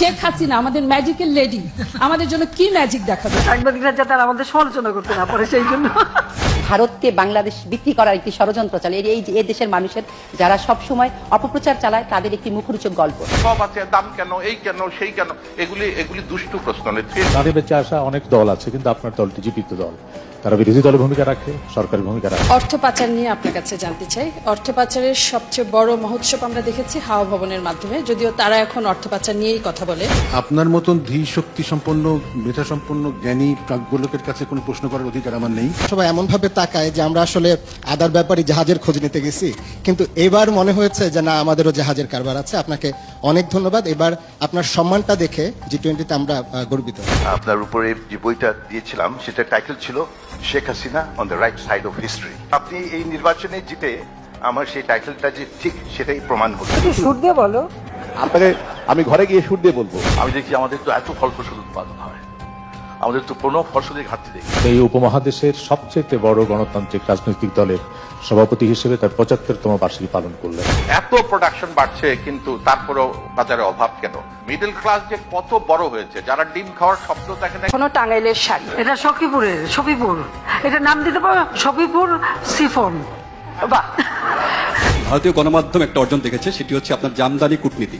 শেখ হাসিনা, আমাদের magical lady আমাদের জন্য কি ম্যাজিক দেখাবে? সাংবাদিকরা যাতে আমাদের সমালোচনা করতে না পারে, সেই জন্য। ভারতকে বাংলাদেশ বিক্রি করার একটি ষড়যন্ত্র চালে। এই- এ দেশের মানুষের যারা সব সময় অপপ্রচার চালায় তাদের একটি মুখরোচক গল্প। সব আছে দাম কেন এই কেন সেই কেন এগুলি এগুলি দুষ্টু প্রশ্ন তাদের বেঁচে আসা অনেক দল আছে কিন্তু আপনার দলটি জীবিত দল। তারা বিরোধী দলের ভূমিকা রাখে সরকারি ভূমিকা রাখে। অর্থ পাচার নিয়ে আপনার কাছে জানতে চাই। অর্থ পাচারের সবচেয়ে বড় মহোৎসব আমরা দেখেছি হাওয়া ভবনের মাধ্যমে। যদিও তারা এখন অর্থ পাচার নিয়েই কথা বলে। আপনার মতন ধী শক্তি সম্পন্ন মেধা সম্পন্ন জ্ঞানী প্রাজ্ঞলোকের কাছে কোনো প্রশ্ন করার অধিকার আমার নেই। সবাই এমন ভাবে তাকায় যে আমরা আসলে আদার ব্যাপারে জাহাজের খোঁজ নিতে গেছি। কিন্তু এবার মনে হয়েছে যে না আমাদেরও জাহাজের কারবার আছে। আপনাকে অনেক ধন্যবাদ। এবার আপনার সম্মানটা দেখে জি টোয়েন্টিতে আমরা গর্বিত। আপনার উপরে যে বইটা দিয়েছিলাম সেটা টাইটেল ছিল Sheikh Hasina on the right side of history আপনি এই নির্বাচনে জিতে আমার সেই টাইটেলটা যে ঠিক সেটাই প্রমাণ হলো। সুর দিয়ে বলো। আপনাকে আমি ঘরে গিয়ে সুর দিয়ে বলব। আমি দেখি আমাদের তো এত ফল ফসল উৎপাদন হয়। আমাদের তো কোনো ফসলের ঘাটতি নেই এই উপমহাদেশের সবচেয়ে বড় গণতান্ত্রিক রাজনৈতিক দলের সভাপতি হিসেবে তার পঁচাত্তরতম বার্ষিকী পালন করলেন। এত প্রোডাকশন বাড়ছে কিন্তু তারপরেও বাজারে অভাব কেন? মিডল ক্লাস যে কত বড় হয়েছে যারা ডিম খাওয়ার স্বপ্ন দেখে না কোনো টাঙ্গাইলের শাড়ি। এটা সখীপুরের সফিপুর এটা নাম দিতে পারো? সফিপুর সিফন। বাহ। ভারতীয় গণমাধ্যম একটা অর্জন দেখেছে সেটি হচ্ছে আপনার জামদানি কূটনীতি।